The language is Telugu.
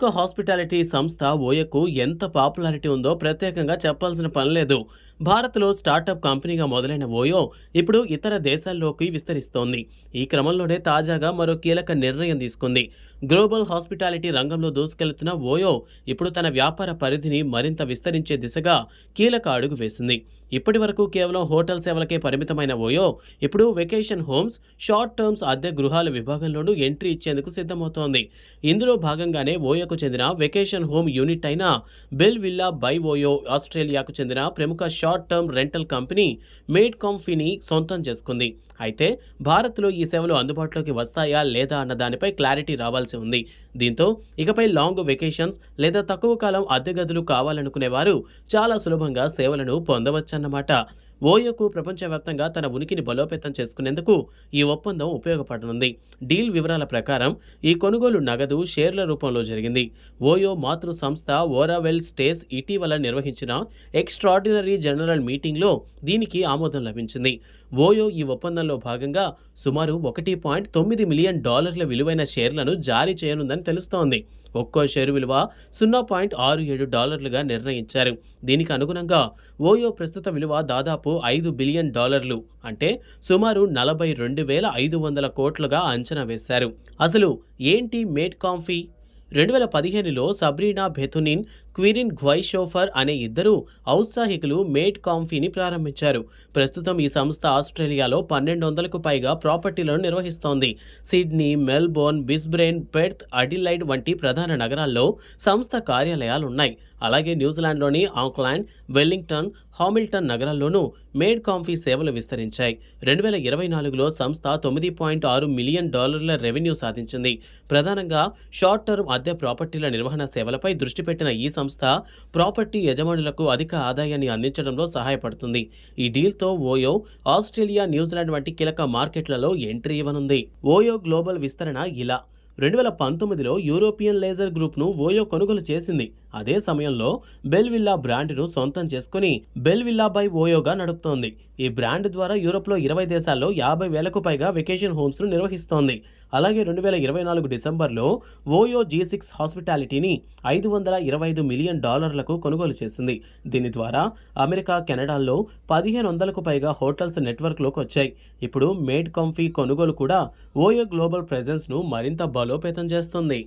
ప్రముఖ హాస్పిటాలిటీ సంస్థ ఓయకు ఎంత పాపులారిటీ ఉందో ప్రత్యేకంగా చెప్పాల్సిన పని లేదు. భారత్లో స్టార్టప్ కంపెనీగా మొదలైన ఓయో ఇప్పుడు ఇతర దేశాల్లోకి విస్తరిస్తోంది. ఈ క్రమంలోనే తాజాగా మరో కీలక నిర్ణయం తీసుకుంది. గ్లోబల్ హాస్పిటాలిటీ రంగంలో దూసుకెళ్తున్న ఓయో ఇప్పుడు తన వ్యాపార పరిధిని మరింత విస్తరించే దిశగా కీలక అడుగు వేసింది. ఇప్పటి వరకు కేవలం హోటల్ సేవలకే పరిమితమైన ఓయో ఇప్పుడు వెకేషన్ హోమ్స్ షార్ట్ టర్మ్స్ అద్దె గృహాల విభాగంలోనూ ఎంట్రీ ఇచ్చేందుకు సిద్ధమవుతోంది. ఇందులో భాగంగానే ఓయోకు చెందిన వెకేషన్ హోమ్ యూనిట్ అయిన బెల్ విల్లా బై ఓయో ఆస్ట్రేలియాకు చెందిన ప్రముఖ short term rental company made కాంఫీని సొంతం చేసుకుంది. అయితే భారత్లో ఈ సేవలు అందుబాటులోకి వస్తాయా లేదా అన్న దానిపై క్లారిటీ రావాల్సి ఉంది. దీంతో ఇకపై లాంగ్ వెకేషన్స్ లేదా తక్కువ కాలం అద్దె గదులు కావాలనుకునేవారు చాలా సులభంగా సేవలను పొందవచ్చు అన్నమాట. ఓయోకు ప్రపంచవ్యాప్తంగా తన ఉనికిని బలోపేతం చేసుకునేందుకు ఈ ఒప్పందం ఉపయోగపడనుంది. డీల్ వివరాల ప్రకారం ఈ కొనుగోలు నగదు షేర్ల రూపంలో జరిగింది. ఓయో మాతృ సంస్థ ఓరావెల్ స్టేస్ ఇటీవల నిర్వహించిన ఎక్స్ట్రాడినరీ జనరల్ మీటింగ్లో దీనికి ఆమోదం లభించింది. ఓయో ఈ ఒప్పందంలో భాగంగా సుమారు ఒకటి పాయింట్ తొమ్మిది మిలియన్ డాలర్ల విలువైన షేర్లను జారీ చేయనుందని తెలుస్తోంది. ఒక్కో షేరు విలువ సున్నా పాయింట్ ఆరు ఏడు డాలర్లుగా నిర్ణయించారు. దీనికి అనుగుణంగా ఓయో ప్రస్తుత విలువ దాదాపు ఐదు బిలియన్ డాలర్లు అంటే సుమారు నలభై రెండు వేల ఐదు వందల కోట్లుగా అంచనా వేశారు. అసలు ఏంటి మేడ్ కాంఫీ రెండు వేల పదిహేనులో సబ్రీనా బెథునిన్ క్విరిన్ గ్వైషోఫర్ అనే ఇద్దరు ఔత్సాహికులు మేడ్ కాంఫీని ప్రారంభించారు. ప్రస్తుతం ఈ సంస్థ ఆస్ట్రేలియాలో పన్నెండు వందలకు పైగా ప్రాపర్టీలను నిర్వహిస్తోంది. Sydney Melbourne Brisbane Perth Adelaide వంటి ప్రధాన నగరాల్లో సంస్థ కార్యాలయాలు ఉన్నాయి అలాగే న్యూజిలాండ్లోని ఆక్లాండ్ వెల్లింగ్టన్ హామిల్టన్ నగరాల్లోనూ మేడ్ కాంఫీ సేవలు విస్తరించాయి. రెండు వేల ఇరవై నాలుగులో సంస్థ తొమ్మిది పాయింట్ ఆరు మిలియన్ డాలర్ల రెవెన్యూ సాధించింది. ప్రధానంగా షార్ట్ టర్మ్ అద్దె ప్రాపర్టీల నిర్వహణ సేవలపై దృష్టి పెట్టిన ఈ సంస్థ ప్రాపర్టీ యజమానులకు అధిక ఆదాయాన్ని అందించడంలో సహాయపడుతుంది. ఈ డీల్తో ఓయో ఆస్ట్రేలియా న్యూజిలాండ్ వంటి కీలక మార్కెట్లలో ఎంట్రీ ఇవ్వనుంది. ఓయో గ్లోబల్ విస్తరణ ఇలా రెండు వేల పంతొమ్మిదిలో యూరోపియన్ లేజర్ గ్రూప్ను ఓయో కొనుగోలు చేసింది. అదే సమయంలో బెల్విల్లా బ్రాండ్ను సొంతం చేసుకుని బెల్విల్లా బై ఓయోగా నడుపుతోంది. ఈ బ్రాండ్ ద్వారా యూరోప్లో ఇరవై దేశాల్లో యాభై వేలకు పైగా వెకేషన్ హోమ్స్ను నిర్వహిస్తోంది. అలాగే రెండు వేల ఇరవై నాలుగు డిసెంబర్లో ఓయో జీ సిక్స్ హాస్పిటాలిటీని ఐదు వందల ఇరవై ఐదు మిలియన్ డాలర్లకు కొనుగోలు చేసింది. దీని ద్వారా అమెరికా కెనడాల్లో పదిహేను వందలకు పైగా హోటల్స్ నెట్వర్క్లోకి వచ్చాయి. ఇప్పుడు మేడ్ కంఫీ కొనుగోలు కూడా ఓయో గ్లోబల్ ప్రెజెన్స్ను మరింత బలోపేతం చేస్తుంది.